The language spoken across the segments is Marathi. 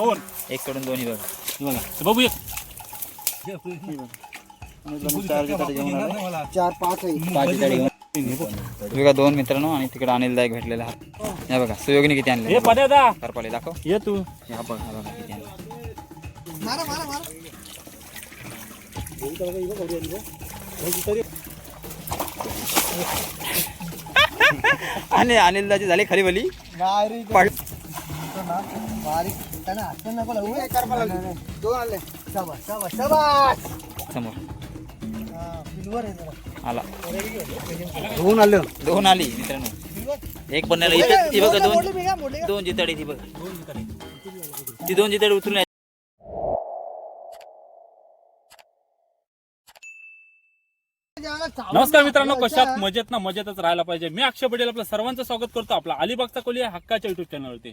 दोन. एक कडून दोन्ही बघा. हे बघा हे बघू एक चार जिताडे घेऊन आले. चार पाच आहे पाच जिताडे घेऊन बघा दोन मित्रांनो आणि तिकडे अनिल दायक भेटलेला हा हे बघा सुयोगीने किती आणले हे दा करपाले दाखव. ये तू. हा बघा हा बघा किती आणले मारा मारा मारा. आणि अनिल दाची झाली खाली भली बारीक पड बारीक. त्यांना हात नको लागू हे कर मला दोन आले. शाबास शाबास शाबास. समोर. हा, सिल्वर आहे जरा. आला. दोन आले. दोन आली मित्रांनो. एक पण नाही आला. इथे ती बघा दोन मोडले मी का? मोडले का? दोन जिताडे ती बघा. ती दोन जिताडे उतरून आहे. नमस्कार मित्रांनो कशात मजेत ना मजेतच राहायला पाहिजे. मी अक्षय पटेल आपलं सर्वांचं स्वागत करतो आपला अलिबागचा कोली या हक्काच्या युट्यूब चॅनलवरती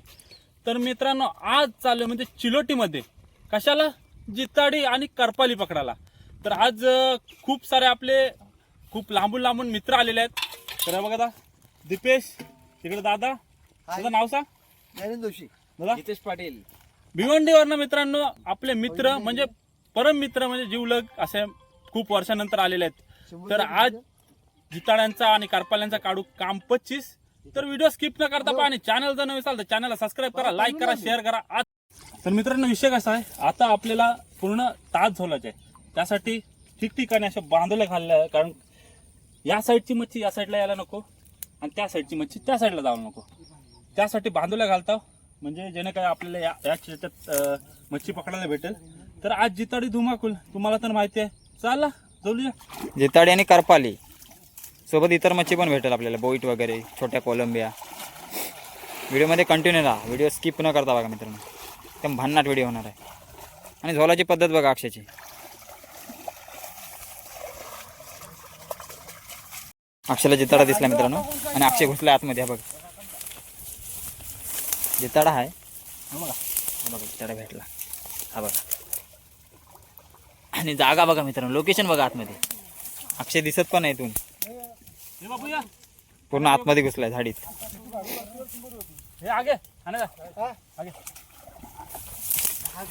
तर मित्रांनो आज चालू म्हणजे चिलोटीमध्ये. कशाला? जिताडी आणि करपाली पकडायला. तर आज खूप सारे आपले खूप लांबून लांबून मित्र आलेले आहेत. तर बघा दा दीपेश तिकडे दादा. तुझं नाव सांग. नरेंद्र जोशी. दादा. नितेश पाटील. भिवंडीवरनं मित्रांनो आपले मित्र म्हणजे परम मित्र म्हणजे जीवलग असे खूप वर्षानंतर आलेले आहेत. तर आज जिताड्यांचा आणि कारपाल्यांचा काढू काम पच्चीस. तर व्हिडिओ स्किप न करता पहा आणि चॅनल जर नवीन असाल तर चॅनलला सबस्क्राईब करा लाईक करा शेअर करा. आज तर मित्रांनो विषय कसा आहे? आता आपल्याला पूर्ण ताज झोलायचे आहे. त्यासाठी ठिकठिकाणी अशा बांधवल्या खाल्ल्या आहे. कारण या साईडची मच्छी या साईडला यायला नको आणि त्या साईडची मच्छी त्या साईडला जावं नको. त्यासाठी बांधवल्या घालतो म्हणजे जेणे काय आपल्याला या या याच्यात अं, मच्छी पकडायला भेटेल. तर आज जिताडी धुमाकूल तुम्हाला तर माहिती आहे. चला जाऊया जिताडी आणि करपाली. सोबत इतर मच्छी पण भेटेल आपल्याला बोईट वगैरे छोट्या कोलंबिया. व्हिडिओमध्ये कंटिन्यू राहा व्हिडिओ स्किप न करता बघा मित्रांनो. एकदम भन्नाट व्हिडिओ होणार आहे. आणि झोलाची पद्धत बघा अक्षयची. अक्षयला जिताडा दिसला मित्रांनो. आणि अक्षय घुसला आतमध्ये हा बघा. जिताडा आहे. हा बघा. हा बघा जिताडा भेटला. हा बघा. आणि जागा बघा मित्रांनो लोकेशन बघा आतमध्ये. अक्षय दिसत पण आहे तुम्ही पूर्ण आतमध्ये घुसलाय झाडीत. हे आगे. हा? आगे. हा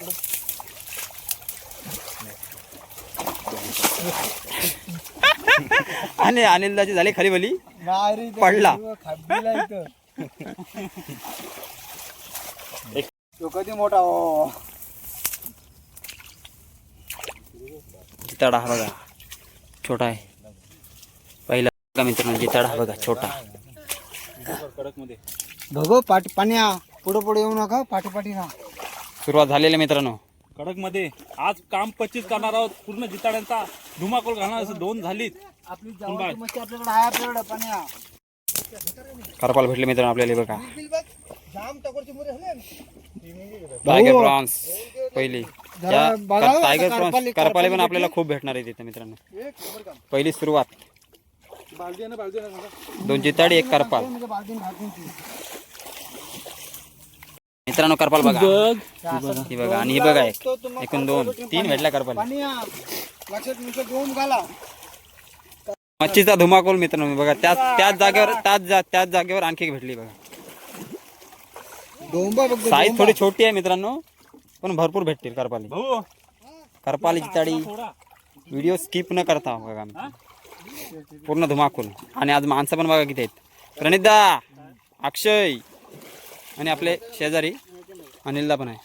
आणि अनिलदाची झाली खाली भली पडला. कधी मोठा? हो. जिताडा हा बघा. छोटा आहे. पहिला बघा मित्रांनो जिताडा हा बघा छोटा. कडकमध्ये बघो पाठी पाण्या. पुढे पुढे येऊ नका पाठी पाठी ना सुरुवात झालेली आहे मित्रांनो. कडकमध्ये आज काम पच्चीस करणार आहोत. पूर्ण जिताड्यांचा धुमाकूळ घालणार असं दोन झालीत. आपली बाय. जवळची मच्छी आपल्याकडे आहे आपल्याकडे पाण्या. करपाल भेटले मित्रांनो आपल्याला हे बघा. जाम टकोरची मुरे झाले. टायगर प्रॉन्स पहिली. त्या टायगर प्रॉन्स करपाली- करपाले पण आपल्याला खूप भेटणार आहे तिथे मित्रांनो. एक नंबर काम. पहिली सुरुवात. बालदी आहे ना बालदी आहे ना सांगा. दोन जिताडी एक करपाल. म्हणजे ती. मित्रांनो करपाल बघा. हे बघा. आणि ही बघा एक. एकूण दोन. तीन भेटल्या करपाल. पाण्या लक्षात नुसतं दोन घाला. मच्छीचा धुमाकूल मित्रांनो बघा. त्याच त्याच जागेवर त्याच जा- त्याच जागेवर आणखी एक भेटली बघा. डोंबा बघ साईज थोडी छोटी आहे मित्रांनो. पण भरपूर भेटतील करपाली. भाऊ. करपाली जिताडी थोडा व्हिडिओ स्किप न करता बघा पूर्ण धुमाकूल. आणि आज माणसं पण बघा किती आहेत. प्रणितदा अक्षय आणि आपले शेजारी अनिलदा पण आहे.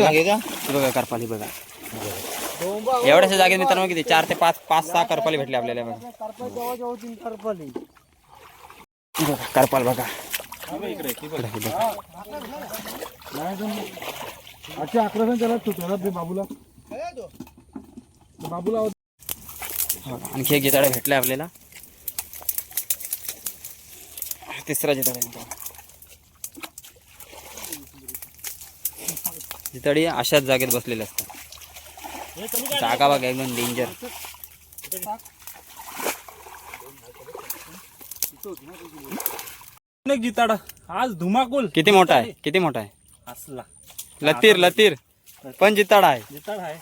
बघा. बघा करपाली बघा. एवढ्याशा जागेत मित्रांनो किती? चार ते पाच पाच सहा करपाली भेटली आपल्याला बघा करपाली बघा. अच्छा अकरा त्याला तुटला ते बाबूला बाबूला हे. आणखी एक जिताडा भेटला आपल्याला तिसरा जिताडा. जिताडी अशाच जागेत बसलेले असतात? जागा बघा एकदम डेंजर जिताडा आज धुमाकूल. किती मोठा आहे? किती मोठा आहे? असला. लतीर लतीर. पण जिताडा आहे. जिताड आहे.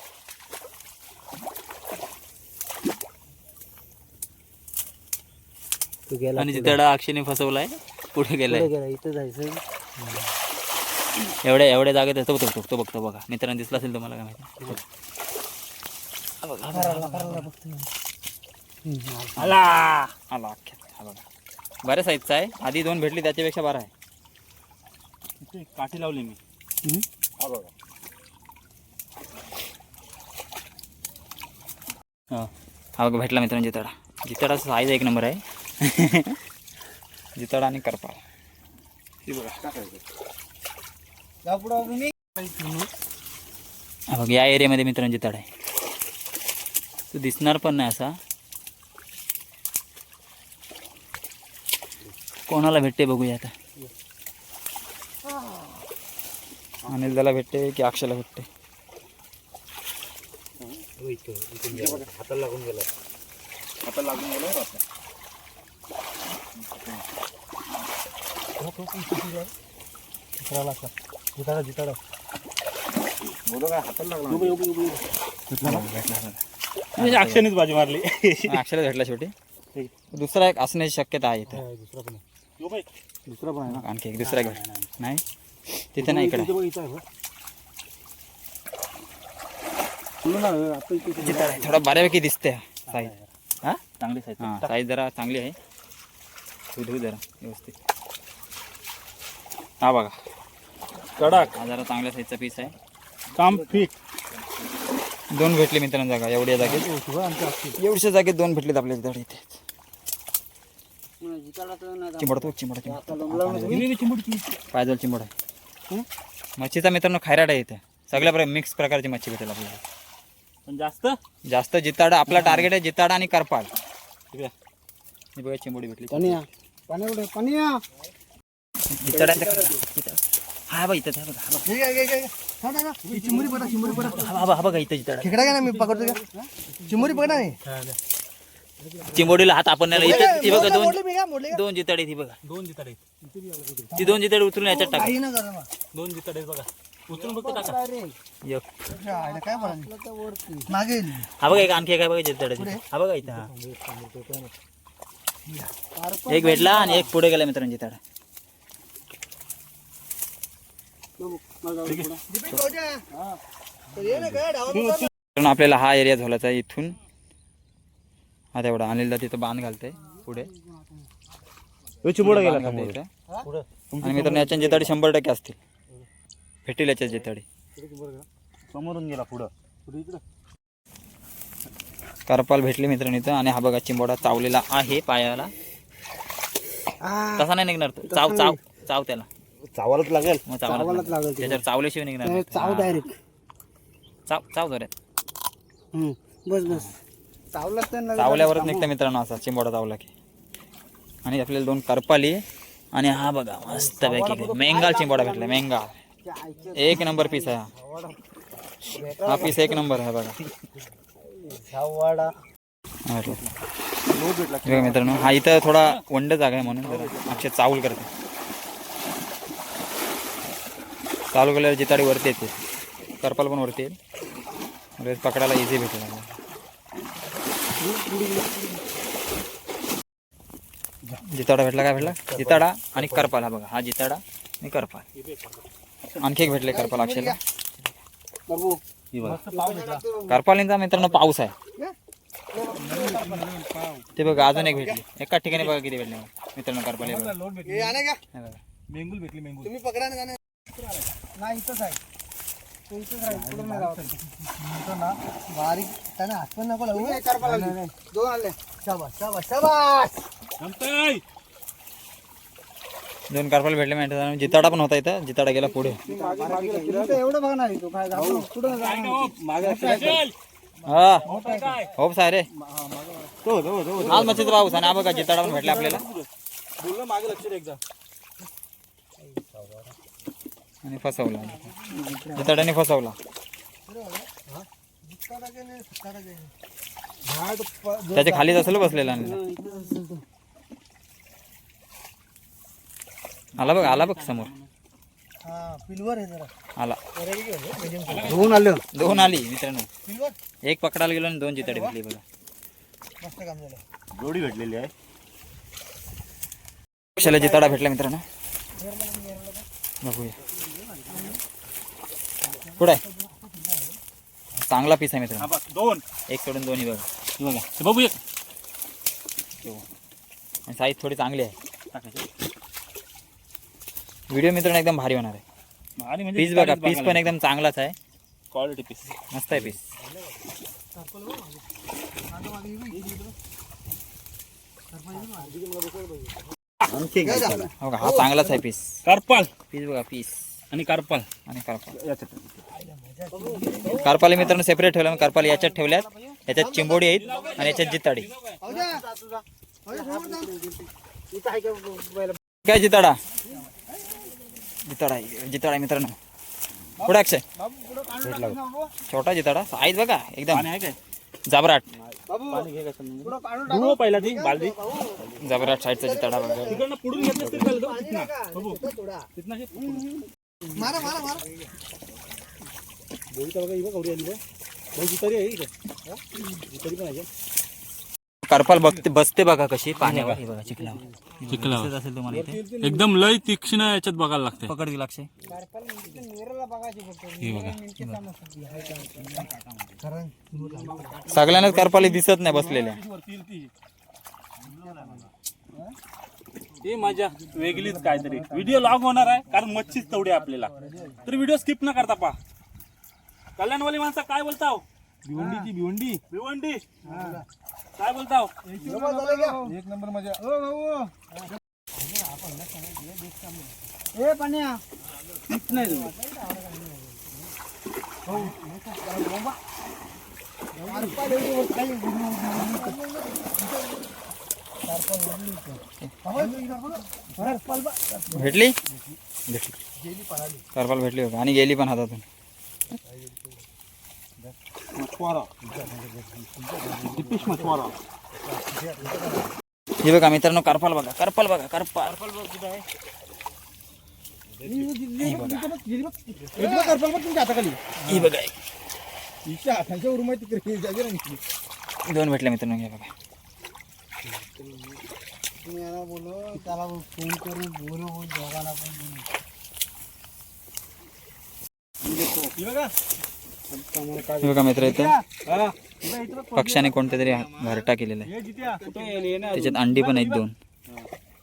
तू गेला आणि जिताडा अक्षयने फसवलाय. पुढे गेलाय. पुढे गेला इथं जायचं. एवढ्या एवढ्या जागेत तो बघतो तो बघतो बघा मित्रांनो दिसला असेल तुम्हाला काय माहिती? बघतो आला. आला हा बघा. बऱ्या साईजचा आहे. आधी दोन भेटली त्याच्यापेक्षा बरा आहे. काठी लावली मी. हा बघा. हा. बघा भेटला मित्रांनो जिताडा. जिताडा साईज एक नंबर आहे. जिताडा आणि करपा बघ या एरियामध्ये मित्रांनो जिताडा आहे. तो दिसणार पण नाही असा. कोणाला भेटते बघूया आता. अनिल त्याला भेटते की अक्षयला भेटते? हाताला लागून गेला हाताला लागून गेला बरं आता करायला का जिताडा जिताडा बोलो काय हाताला लागला म्हणजे बाजी मारली. अक्षयला भेटला शेवटी. दुसरा एक असण्याची शक्यता आहे इथं. दुसरा पण. दुसरा पण आहे आणखी एक दुसरा घेऊ नाही? तिथे नाही इकडे. थोडा बऱ्यापैकी दिसते साईज हा? चांगली साईज हां साईज जरा चांगली आहे. धू धू जरा व्यवस्थित. हा बघा. कडक. हा जरा चांगल्या साईजचा पीस आहे. काम फिट दोन भेटले मित्रांनो जागा. एवढ्या जागेत. एवढ्या जागेत दोन भेटलेत आपल्या इथे इथे. चिंबडतो चिंबड पायदल चिंबड. आहे मच्छीचा मित्रांनो खायराट आहे इथे. सगळ्या प्रकार मिक्स प्रकारची मच्छी भेटेल आपल्याला. पण जास्त? जास्त जिताडा आपला टार्गेट आहे जिताडा आणि. ही बघा चिंबोडी भेटली. हा बघा इथं हा बघा. इथं जिताडा. मी पकडतो का चिमुरी पकडा नाही. चिंबोडीला हात आपण नाही. इथं ती बघा दोन दोन जिताडे ती बघा. दोन जिताडे ती दोन जिताडे उचलून याच्यात टाका. दोन जिताडे बघा. उचलून बघतो टाका. एक. मागे. हा बघा आणखी एक आहे बघा जिताडे हा बघा इथं हा. एक भेटला आणि एक पुढे गेला मित्रांनो जिताडा. आपल्याला हा एरिया झालाचा आहे इथून. हा तेवढा अनिलदा तिथं बांध घालते पुढे. बांध घालते इथं. आणि मित्रांनो याच्या जिताडे शंभर टक्के असतील. भेटेल याच्या जिताडे समोरून गेला पुढं. करपाल भेटले मित्रांनो इथं आणि हा बघा चिंबोडा चावलेला आहे पायाला. तसा नाही निघणार तो. चाव चाव चाव त्याला. चावायलाच लागेल. मग. त्याच्यावर चावल्याशिवाय निघणार नाही. चाव हा. डायरेक्ट चाव चाव जोरात बस बस. चावला तर ना चावल्यावरच निघतं मित्रांनो असा चिंबोडा चावला की. आणि आपल्याला दोन करपाली आणि हा बघा मस्त पैकी मेंगाल चिंबोडा भेटला मेंगाल. एक नंबर पीस आहे. हा हा पीस एक नंबर आहे बघा. वाडा हा भेटला. हे बघा मित्रांनो हा इथं थोडा वंड जागा आहे म्हणून जरा अक्षय चावल करते. चालू केल्यावर जिताडी वरती येते. करपाल पण वरती येईल. रेस पकडायला इझी भेटेल. आपल्याला. जिताडा भेटला काय भेटला? जिताडा आणि करपाल हा बघा. हा जिताडा आणि करपाल. आणखी एक भेटले करपाल अक्षयला बाबू करपालींचा मित्रांनो पाऊस आहे. ते बघा अजून एक भेटले. एका ठिकाणी बघा किती भेटले. मित्रांनो करपाली बघा. बघा. मेंगुल भेटली मेंगुल तुम्ही पकडा ना नाही इथंच आहे. ना बारीक त्याने हात पण नको लावू दोन आले शाबास शाबास शाबास दोन भेटले माहिती जिताडा पण होता इथं. जिताडा गेला पुढे. एवढं बघा नाही तो काय कुठं हो, हा हो सारे. आज मच्छीचा पाऊस आणि बघा जिताडा पण भेटला आपल्याला. बोल मागे लक्ष एकदा. आणि फसवला. जिताड्याने फसवला. त्याच्या खालीच असेल बसलेला आणि आला बघ आला बघ समोर. हा पिलवर आहे जरा आला. दोन आली मित्रांनो. पिलवर एक पकडायला गेलो आणि दोन जिताडे भेटली बघा. मस्त काम झालं जोडी भेटलेली आहे. अक्षयला जिताडा भेटला मित्रांनो? बघूया. कुठं आहे? चांगला पीस आहे हा मित्रांनो बघ दोन. एक सोडून दोन्ही बघा. हे बघा. हे बघू एक. आणि साईज थोडी चांगली आहे. टाकायचे. व्हिडिओ मित्रांनो एकदम भारी होणार आहे. आणि म्हणजे पीस बघा पीस पण एकदम चांगलाच आहे. क्वालिटी पीस मस्त आहे पीस हो का हा चांगलाच आहे पीस कारपाल पीस बघा पीस आणि कारपाल. आणि कारपाल. याच्यात. कारपाली मित्रांनो सेपरेट ठेवल्या कारपाली याच्यात ठेवल्यात. याच्यात चिंबोडी आहेत आणि याच्यात जिताडी. काय जिताडा? जिताडा जिताडा मित्रांनो. पुढे अक्षय. छोटा जिताडा. साईज बघा एकदम. पाणी आहे काय? जाबराट. धुवं पहिला ती बालदी. जाबराट साईडचा जिताडा बघा. तिकडनं पुढून घेतलं तरी चालेल जाऊ तिथनं. बघू. तिथनं घे. मारा मारा मारा कारपाल बघते बसते बघा कशी पाण्यावर हे बघा चिखलावर. चिखलावर. दिसत असेल तुम्हाला इथे. एकदम लय तीक्ष्ण याच्यात बघायला लागते पकड दिला अक्षय हे बघा. सगळ्यांनाच कारपाली दिसत नाही बसलेल्या. ते मजा वेगळीच काहीतरी. व्हिडिओ लॉग होणार आहे कारण मच्छीच तेवढी आपल्याला. तर व्हिडिओ स्किप न करता पा कल्याणवाली माणसं काय बोलताव? भिवंडीची भिवंडी. भिवंडी? काय बोलताव? एक नंबर मजा. ओ भाऊ ए पाण्या. नाही भेटली? भेटली कारपाल भेटली बघा आणि गेली पण हातातून. हे बघा मित्रांनो कारपाल बघा करपाल बघा करपाल. ही बघा. तिकडे दोन भेटले मित्रांनो हे बघा. तुम्ही याला बोलो त्याला फोन करून बोलू बोल दोघांना पण बोलू. बघा. मित्र इथे. पक्षाने कोणत्या तरी घरटा केलेला आहे. त्याच्यात अंडी पण आहेत दोन.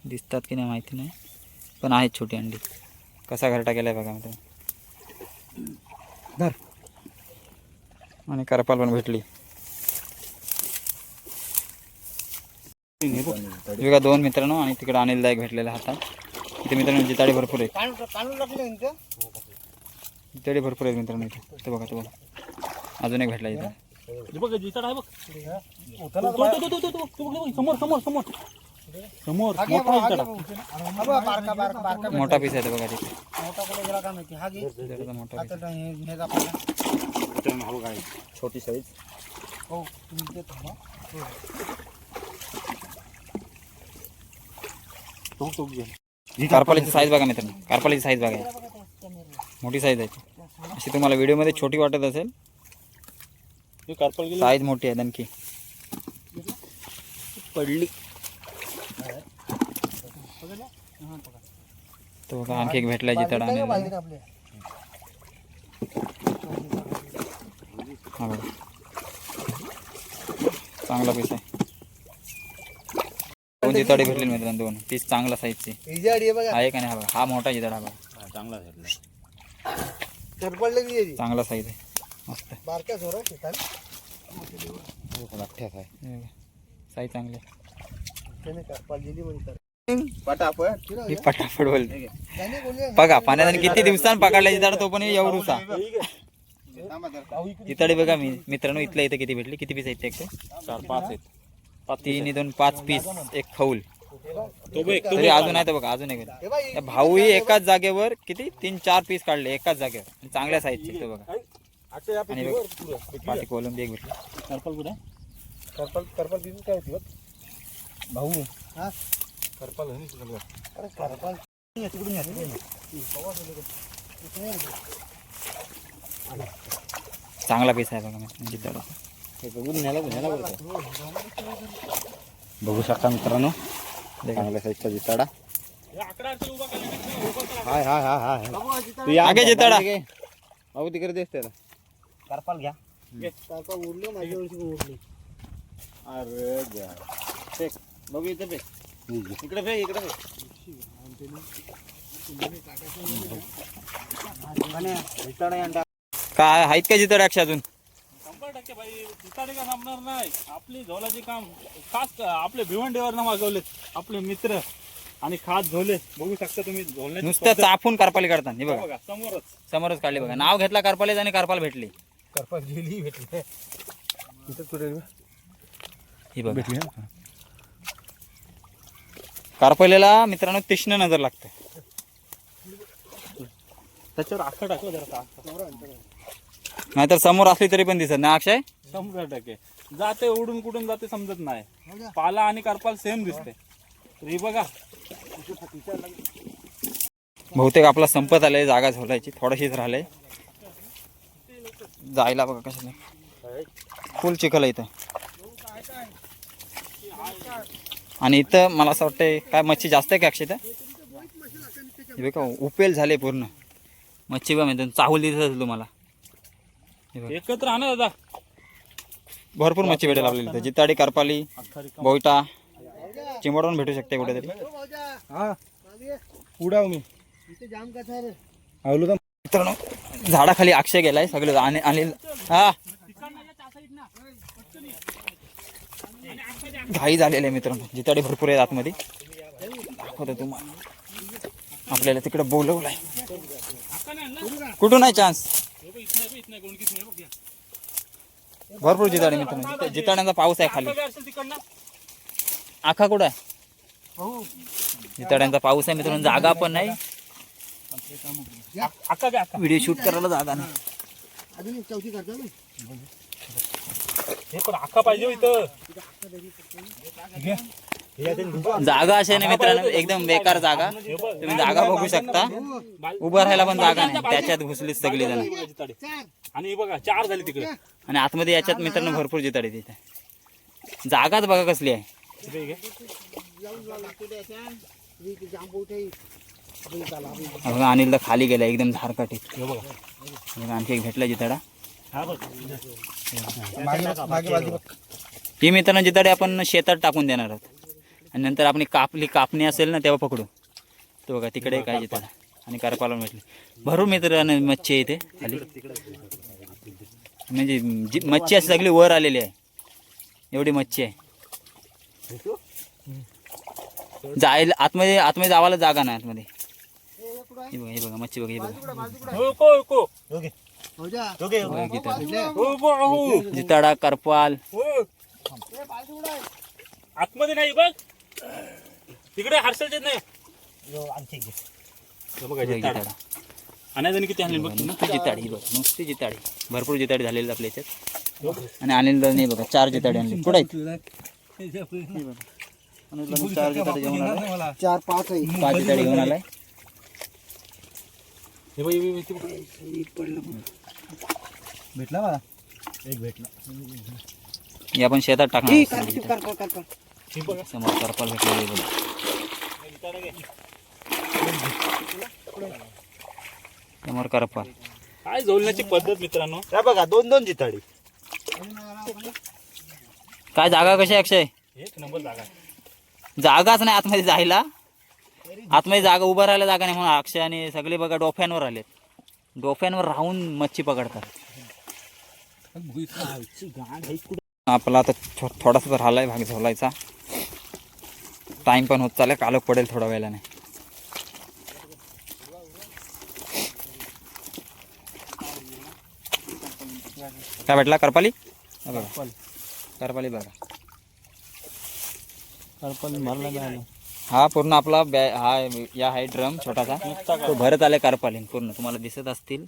दिसतात की नाही माहिती नाही. पण आहेत छोटी अंडी. कसा घरटा केलाय बघा मित्र. धर. आणि करपाल पण भेटली. बघा दोन मित्रांनो आणि तिकडे अनिल दायक भेटलेले हातात इथे मित्रांनो जिताडी भरपूर आहेत ना जिताडी भरपूर आहेत मित्रांनो इथे. ते बघा ते बघा. अजून एक भेटला इथे. हे बघ जिताड आहे बघ. तो, तो, तो, तो, तो, तो, तो, बघ, बघ, समोर समोर समोर. समोर मोठा जिताड आहे. बारका बारका बारका मोठा पीस आहे ते बघा तिथे. मोठा कुठे गेला का माहिती हा घे जिताडीचा मोठा piece. आता हे हे आपल्याला छोटी साईज हो तुम्ही ते थांबा कारपालीची साईज बघा मित्रांनो. कारपालीची साईज बघा. मोठी साईज आहे ती. अशी तुम्हाला व्हिडिओमध्ये छोटी वाटत असेल हे साईज मोठी आहे आणखी. पडली. तो बघा आणखी एक आणि हा बघा. चांगला पीस आहे. दोन जिताडे भेटले मित्रांनो दोन. पीस चांगला साईजचे ही आहे हा एक आणि हा बघा. हा मोठा जिताडा बघा. चांगला की चांगला साईज आहे. मस्त. साईज चांगली पटापट. ही बोलते बघा पाण्यात आणि किती दिवसांनी पकडला जिताडा तो पण एवढूसा जिताडे बघा मी मित्रांनो इथल्या इथे किती भेटली? किती पीस आहेत ते? चार पाच आहेत. तीन दोन पाच पीस एक खौल तो बघ एक तो तरी अजून आहे तर बघा अजून एक. हे भाऊही एकाच जागेवर किती? तीन चार पीस काढले एकाच जागेवर. आणि चांगल्या साईजचे तो बघा. आणि कोलंबी एक भेटली. कारपाल कुठे? करपाल करपाल दिली काय होती भाऊ. हा? करपाल अरे तिकडून. चांगला पीस आहे बघा जिताडा बघू शकता मित्रांनो देखा. चांगल्या साईजचा जिताडा. हे. हाय हाय हाय. हाय जिताडा. आगे जिताडा. भाऊ तिकडे दिसते करपाल घ्या. करपा उडलं माझ्या वर्षी पण उडली. अरे. फेक. बघू इथे फेक. इकडे फेक इकडे फेक. काय आहेत का जिथं अक्षय अजून टक्के भाई जिताडे का थांबणार नाही. आपली झोलाचे काम खास आपले भिवंडीवर मागवलेत. आपले मित्र आणि खास झोले. बघू शकता तुम्ही नुसत्या. चाफून करपाली काढतात. हे बघा. बघा समोरच. समोरच काढले बघा. नाव घेतला करपालीच आणि करपाल भेटली. करपाल गेली भेटली. इथं कुठे ही बघा. भेटली करपालीला मित्रांनो तीक्ष्ण नजर लागते. त्याच्यावर आखा टाकलं जरा. नाहीतर समोर असली तरी पण दिसत नाही अक्षय? शंभर टक्के. जाते उडून कुठून जाते समजत नाही. पाला आणि करपाल सेम दिसते. तर ही बघा. बहुतेक आपला संपत आलाय जागा झोलायची थोडीशीच राहिलंय. जायला बघा कशाला फुल चिखल आहे इथं. आणि इथं मला असं वाटतंय काय मच्छी जास्त आहे का अक्षय इथं? बघा उपेल झाले पूर्ण. मच्छी बघा म्हणतो चाहूल दिसत असेल तुम्हाला. एकत्र आणा दादा. भरपूर मच्छी भेटेल आपल्याला इथं. जिताडी करपाली. बोईटा चिंबडवून भेटू शकते कुठेतरी. हो, हा. उडाव मी. आवलो तर मित्रांनो झाडाखाली अक्षय गेलाय सगळे आणि आणि हा. घाई झालेली आहे मित्रांनो. जिताडे भरपूर आहेत आतमध्ये. दाखवतो तुम्हाला. आपल्याला तिकडे बोलवलंय. कुठून आहे चान्स भरपूर जिताडे मित्रांनो. जिता- जिताड्यांचा पाऊस आहे खाली. काय असेल तिकडनं. आखा कुठं आहे? जिताड्यांचा पाऊस आहे मित्रांनो जागा पण नाही. अक्का घ्या अक्का व्हिडिओ शूट करायला जागा नाही. अजून एक चौथी करतो ना हे पण अक्का पाहिजे हो इथं. जागा अशी ना मित्रांनो एकदम बेकार जागा. तुम्ही जागा बघू शकता. उभं राहायला पण जागा नाही. त्याच्यात घुसलीच सगळी जण आणि हे बघा चार झाले तिकडे. आणि आतमध्ये याच्यात मित्रांनो भरपूर जिताडे तिथे. जागाच बघा कसली आहे. बघा अनिल खाली गेला एकदम धारकाटीत. बघा, आणखी एक भेटला जिताडा. हा. ही मित्रांनो जिताडे आपण शेतात टाकून देणार आहोत. आणि नंतर आपली कापली कापणी असेल ना तेव्हा पकडू. तो बघा तिकडे काय जिताडा आणि करपाला भेटले भरपूर मित्रांनो मच्छी आहे इथे. खाली. म्हणजे जी मच्छी अशी सगळी वर आलेली आहे. एवढी मच्छी आहे. जायला आतमध्ये आतमध्ये जावायला जागा नाही आतमध्ये. हे बघा हे बघा मच्छी बघा हे बघा. जिताडा करपाल. हो. आतमध्ये नाही बघ. तिकडे हर्षलचे नाही हे बघा बघा जिताडा. जिताडा. आणि किती आणले बघ नुसती जिताडी ही बघ नुसती जिताडी. भरपूर जिताडी झालेली आपल्या याच्यात. आणि अनिल नाही बघा चार जिताडी आणली. कुठे आहेत? हे बघा. अनिल चार जिताडी घेऊन आलाय. चार पाच आहे. पाच जिताडी घेऊन आलाय. हे. भेटला मला? एक भेटला. हे आपण शेतात टाकणार समोर करपाल भेटलेली बघ. करपाल काय झोलण्याची पद्धत मित्रांनो? त्या बघा दोन दोन जिताडी. काय जागा कशी आहे अक्षय? एक नंबर जागा. आहे. जागाच नाही आतमध्ये जायला. आतमध्ये जागा उभं राहायला जागा नाही म्हणून अक्षय आणि सगळे बघा डोफ्यांवर आलेत. डोफ्यांवर राहून मच्छी पकडतात. आपला आता थो थोडासा राहिलाय भाग झोलायचा. टाइम पण होत चालेल कालक पडेल थोडा वेळाने. काय भेटला करपाली? हा बघा. करपाली बघा हा पूर्ण आपला बॅ हा या आहे ड्रम छोटासा. तो भरत आलाय कारपालीन पूर्ण. तुम्हाला दिसत असतील.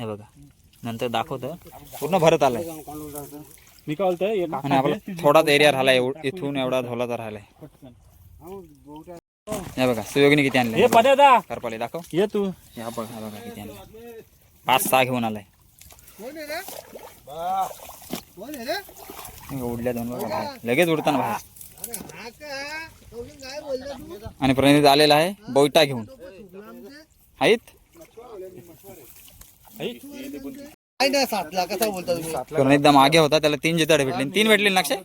हे बघा. नंतर दाखवतो. पूर्ण भरत आलाय. मी काय आणि आपला थोडाच एरिया राहिलाय एव- इथून एवढा धोलाचा राहिलाय. हे बघा सुयोगीने किती आणले? कारपाली दाखव. ये तू. या बघा हा बघा किती आणले. पाच सहा घेऊन आलाय. हे उडल्या दोन बघा. लगेच उडताना बाहेर हा तू? आणि प्रणित आलेला आहे बोयटा घेऊन. आहेत काय नाही सातला कसा बोलता तुम्ही. प्रणितदा मागे होता त्याला तीन जिताडे भेटले. तीन भेटले ना अक्षय?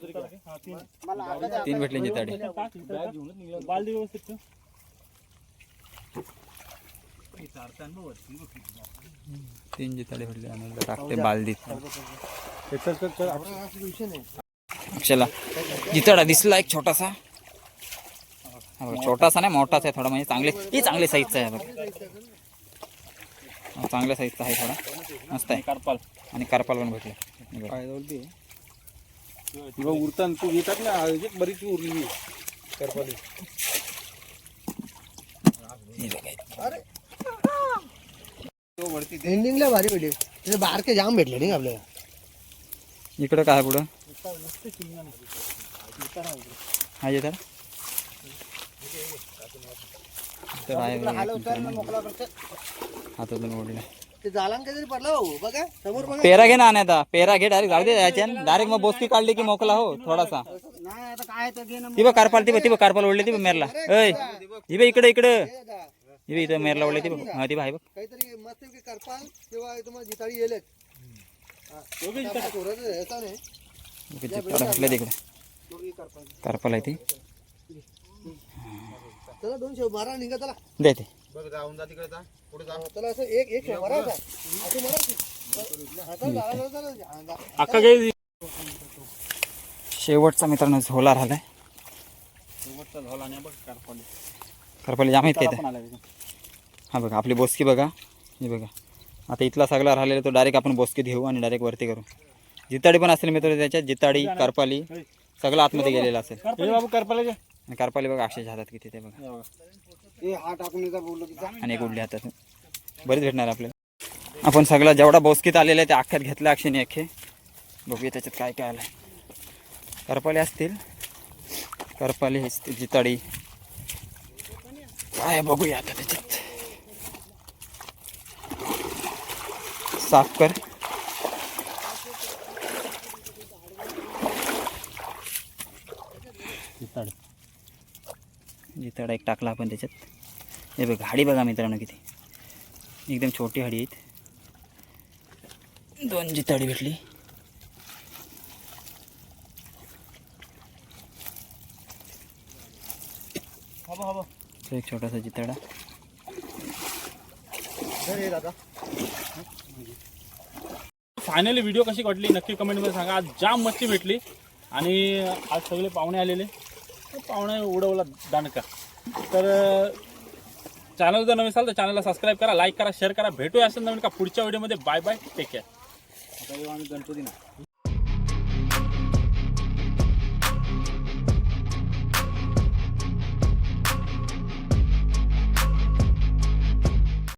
तीन भेटले जिताडे. तीन जिताडे भेटले टाकते बालदीत विषय नाही अक्षयला जिताडा दिसला एक छोटासा. हा छोटासा नाही मोठाच आहे थोडा म्हणजे चांगले ही चांगले साईजचा आहे बघ. हा, चांगल्या साईजचा आहे थोडा. मस्त आहे. कारपाल. आणि करपाल पण भेटले. बघ. किंवा उरताना तू घेतात ना एक बरीच उरली करपाली. हे. एंडिंगला भारी भेटले तिथे बारके जाम भेटले नाही का आपल्याला? इकडं काय पुढं? हा बघ. हातातून ओढला. ते जालान काहीतरी पडला भाऊ बघा समोर बघा. पेरा घे ना आता पेरा घे डायरेक्ट जाऊ दे याच्यान. डायरेक्ट मग बोसकी काढली की मोकला हो थोडासा. ती बघ कारपाल ती बघ ती बघ कारपाल ओढली ती बघ मेरला ऐ ही बघ इकडे इकडे. ही बघ इथं मेरला ओढली ती बघ हा ती बघ आहे बघ. काहीतरी मस्त की करपाल तेव्हा तुम्हाला जिताळी नाही कारपाल. आहे ती. चला दोन शेव मारा निघा चला. दे ते बघ जाऊन जा तिकडे जा पुढे जा. चला असं एक एक मारायचा असं मारायची हा. हा, काही शेवटचा मित्रांनो झोला राहिलाय. शेवटचा झाला आणि बघ कारपाल कारपाल जाम आहेत काय ते पण आला तिथं. हा बघा आपली बोसकी बघा. हे बघा. आता इथला सगळा राहिलेला तो डायरेक्ट आपण बोसकीत घेऊ आणि डायरेक्ट वरती करू. जिताडी पण असेल मित्र त्याच्यात जिताडी करपाली सगळं आतमध्ये गेलेलं असेल. हे बाबू कारपालाचे आणि करपाली बघा अक्षयच्या हातात किती ते बघा. ए, हा टाकून येता बोललो की जा. आणि एक उडली हातात. बरेच भेटणार आपल्याला. आपण सगळा जेवढा बोसकीत आलेला आहे त्या अख्ख्यात घेतला अक्षयने अख्खे बघूया त्याच्यात काय काय आलं करपाली असतील. करपाली असतील जिताडी. काय बघूया आता त्याच्यात. साफ कर. जिताडा एक टाकला आपण त्याच्यात. हे बघा हाडी बघा मित्रांनो किती. एकदम छोटी हाडी आहेत. दोन जिताडी भेटली. तो एक छोटासा जिताडा फायनली व्हिडिओ कशी वाटली नक्की कमेंटमध्ये सांगा. आज जाम मच्छी भेटली. आणि आज सगळे पाहुणे आलेले. पाहुणे उडवला दांडका. तर चॅनल जर नवीन असाल तर चॅनलला सबस्क्राईब करा लाईक करा शेअर करा. भेटूया असं नवीन का पुढच्या व्हिडिओमध्ये बाय बाय टेक केअर आता येऊ आम्ही गणपती ना